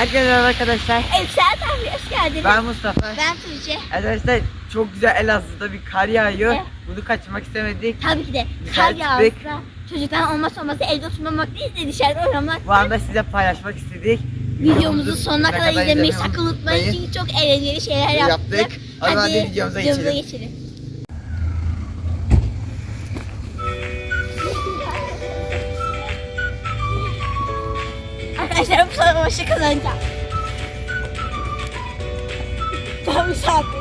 Herkese merhaba arkadaşlar. Efsane abi hoş geldiniz. Ben Mustafa. Ben Tuğçe. Arkadaşlar çok güzel Elazığ'da bir kar yağıyor. Evet. Bunu kaçırmak istemedik. Tabii ki de Güzel kar yağsa çıktık. çocuktan olmazsa olmazsa evde oturmamak değil de dışarıda oynamak. Bu anda size paylaşmak istedik. Videomuzu sonuna kadar izlemeyi izlemeyi sakın unutmayın çünkü çok eğlenceli şeyler yaptık. Yaptık. Hadi, hadi videomuza geçelim. geçelim. Arkadaşlar bu savaşı kazanacağım. Tam misafir. Hadi.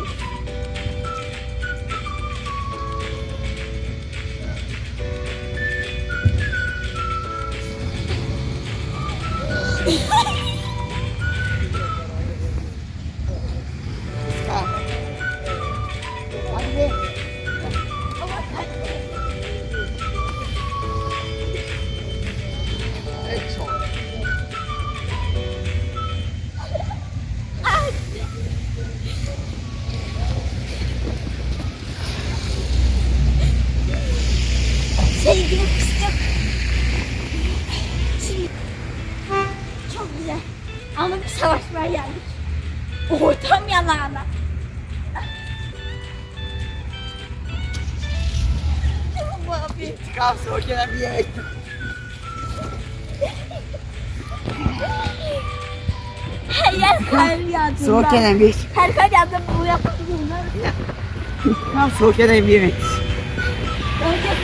Sevgili fıstık. Şimdi çok güzel. Ama bir savaşmaya geldik. Ortam yanağına. Bu abi. İntikam soğukken bir yemek. Her yer kar yağdı. Soğukken bir Her kar yağdı bu yapmak zorunda. İntikam soğukken bir yemek. Önce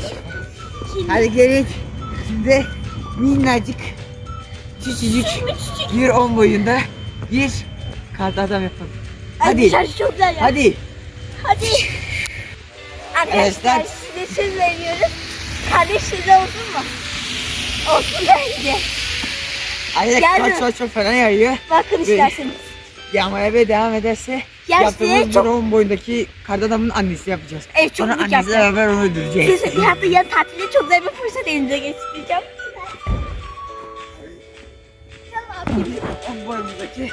Şimdi Hadi gelin. Şimdi minnacık küçücük bir on boyunda bir karda adam yapalım. Hadi. Hadi. çok güzel ya. Hadi. Hadi. Arkadaşlar Evet, size söz veriyoruz. Kardeş size olsun mu? Olsun bence. Hadi Gel kar mi? çok fena yağıyor. Bakın isterseniz. Yağmaya ve devam ederse Ya yaptığımız çok- drone boyundaki karda adamın annesi yapacağız. Evet çok Sonra annesiyle yapacağım. beraber onu öldüreceğiz. Bir hafta yan tatilde çok güzel bir fırsat elinize geçireceğim. Tamam. Boyumuzdaki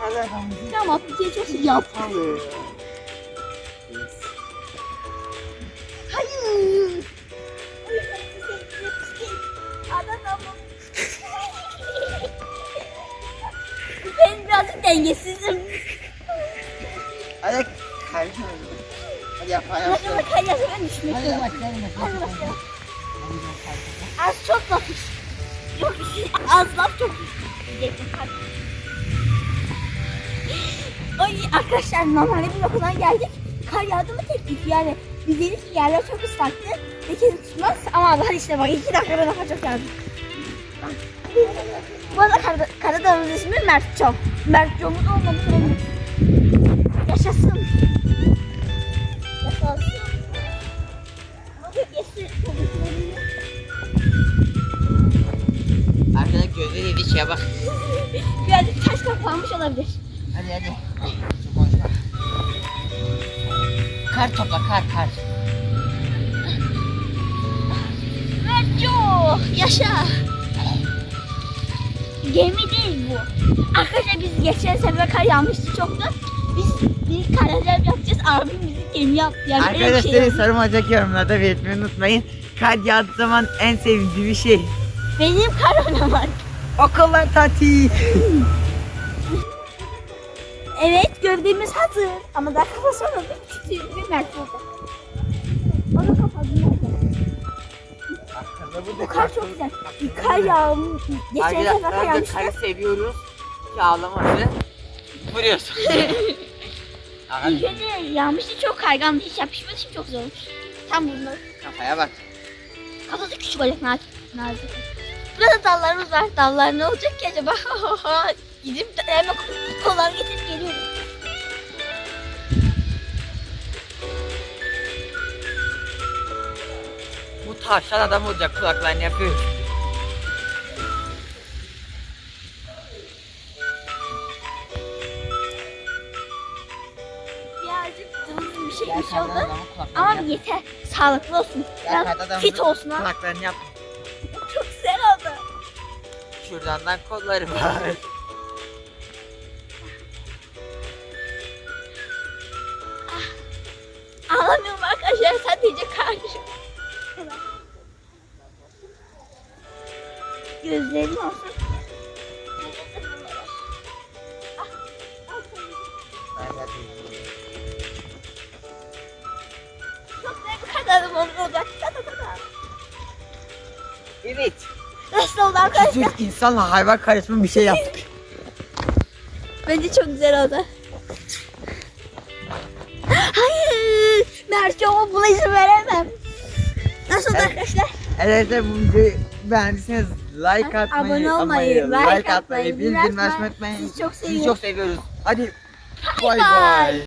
karda adamımızı Tamam. Bir şey çok yap. yapalım. Dengesizim. Hadi karda Hadi yapalım. Hadi bakalım ya ben düşmek Hadi üzere. başlayalım. Hadi başlayalım. Az çok laf iş. Yok. Az laf çok iş. Diyecektim, hadi. Ay arkadaşlar normalde bir okuldan geldik. Kar yağdı mı teknik yani. Biz dedik ki yerler çok ıslaktı. Lekeni tutmaz ama Allah işte bak iki dakikada daha çok yağdı. Bak. Bu arada Kar- Karadağ'ın ismi Mert Çom. Mert Çom'un olmadı. Yaşasın. Yaşasın. Arkada gözleri yedi şeye bak. Birazcık taş kapanmış olabilir. Hadi hadi. Çok konuşma. Kar topla kar kar. Mertco yaşa. Gemi değil bu. Arkadaşlar biz geçen sefer kar yağmıştı çoktu. Biz bir karacak yapacağız. Abim bizi gemi yaptı. Yani bir şey Arkadaşlar yaptı. sarımacak yorumlarda belirtmeyi unutmayın. Kar yağdığı zaman en sevdiğim şey. Benim kar oynamak. Okullar tatil. Evet gövdemiz hazır. Ama daha kafa sonra bir küçük bir burada. Onu kapadım. Bu kar çok güzel. Bir kar yağmış. Geçen sefer kar Arkadaşlar yağmıştı. karı seviyoruz. Ki ağlaması. Vuruyorsun. İlk önce yağmıştı çok kaygandı. Hiç yapışmadı şimdi çok zor olmuş. Tam bunlar. Kafaya bak. Kafası küçük olacak nazik. nazik. Burada dallarımız var. Dallar ne olacak ki acaba? Gidip de hemen kollar getirip geliyorum. Tavşan adam olacak kulaklarını yapıyor. Birazcık bir şey bir şey oldu. Ama yeter. Sağlıklı olsun. Biraz fit olsun ha. Kulaklarını yap. Çok güzel oldu. Şuradan kolları var. Ah. Ağlamıyorum arkadaşlar. Sadece karşım. Olacak. Ta ta ta ta. evet. Nasıl oldu arkadaşlar? Küçük insanla hayvan karışımı bir şey yaptık. Bence çok güzel oldu. Hayır. Mertcan'a buna izin veremem. Nasıl oldu Evet. arkadaşlar? De bu videoyu beğendiyseniz like atmayı, Abone olmayı, like atmayı, bildirim açmayı unutmayın. Sizi çok seviyoruz. Hadi bay. bay.